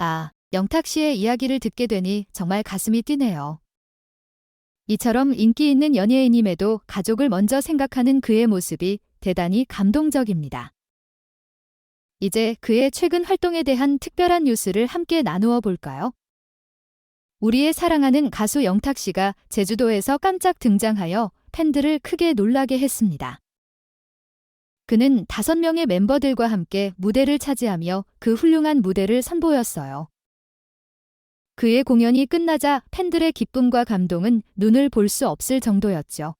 아, 영탁 씨의 이야기를 듣게 되니 정말 가슴이 뛰네요. 이처럼 인기 있는 연예인임에도 가족을 먼저 생각하는 그의 모습이 대단히 감동적입니다. 이제 그의 최근 활동에 대한 특별한 뉴스를 함께 나누어 볼까요? 우리의 사랑하는 가수 영탁 씨가 제주도에서 깜짝 등장하여 팬들을 크게 놀라게 했습니다. 그는 다섯 명의 멤버들과 함께 무대를 차지하며 그 훌륭한 무대를 선보였어요. 그의 공연이 끝나자 팬들의 기쁨과 감동은 눈을 볼 수 없을 정도였죠.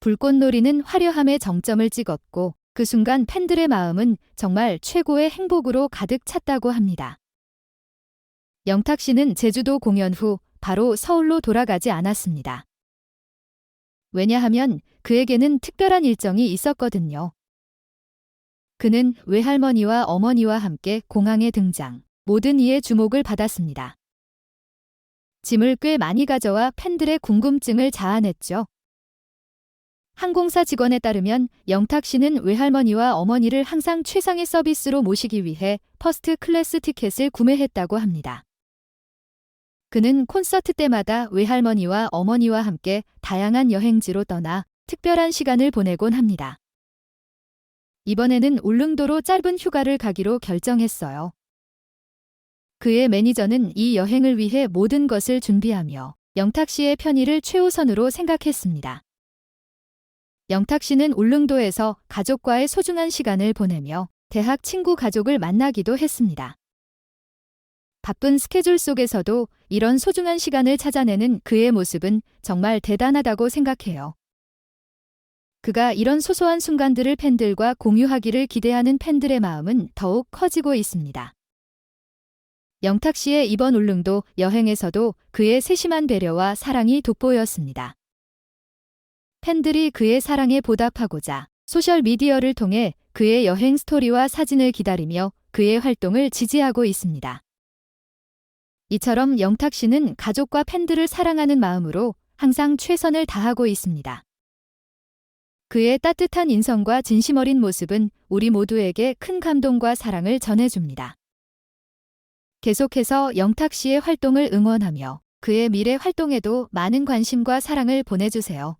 불꽃놀이는 화려함의 정점을 찍었고 그 순간 팬들의 마음은 정말 최고의 행복으로 가득 찼다고 합니다. 영탁 씨는 제주도 공연 후 바로 서울로 돌아가지 않았습니다. 왜냐하면 그에게는 특별한 일정이 있었거든요. 그는 외할머니와 어머니와 함께 공항에 등장, 모든 이의 주목을 받았습니다. 짐을 꽤 많이 가져와 팬들의 궁금증을 자아냈죠. 항공사 직원에 따르면 영탁 씨는 외할머니와 어머니를 항상 최상의 서비스로 모시기 위해 퍼스트 클래스 티켓을 구매했다고 합니다. 그는 콘서트 때마다 외할머니와 어머니와 함께 다양한 여행지로 떠나 특별한 시간을 보내곤 합니다. 이번에는 울릉도로 짧은 휴가를 가기로 결정했어요. 그의 매니저는 이 여행을 위해 모든 것을 준비하며 영탁 씨의 편의를 최우선으로 생각했습니다. 영탁 씨는 울릉도에서 가족과의 소중한 시간을 보내며 대학 친구 가족을 만나기도 했습니다. 바쁜 스케줄 속에서도 이런 소중한 시간을 찾아내는 그의 모습은 정말 대단하다고 생각해요. 그가 이런 소소한 순간들을 팬들과 공유하기를 기대하는 팬들의 마음은 더욱 커지고 있습니다. 영탁 씨의 이번 울릉도 여행에서도 그의 세심한 배려와 사랑이 돋보였습니다. 팬들이 그의 사랑에 보답하고자 소셜미디어를 통해 그의 여행 스토리와 사진을 기다리며 그의 활동을 지지하고 있습니다. 이처럼 영탁 씨는 가족과 팬들을 사랑하는 마음으로 항상 최선을 다하고 있습니다. 그의 따뜻한 인성과 진심 어린 모습은 우리 모두에게 큰 감동과 사랑을 전해줍니다. 계속해서 영탁 씨의 활동을 응원하며 그의 미래 활동에도 많은 관심과 사랑을 보내주세요.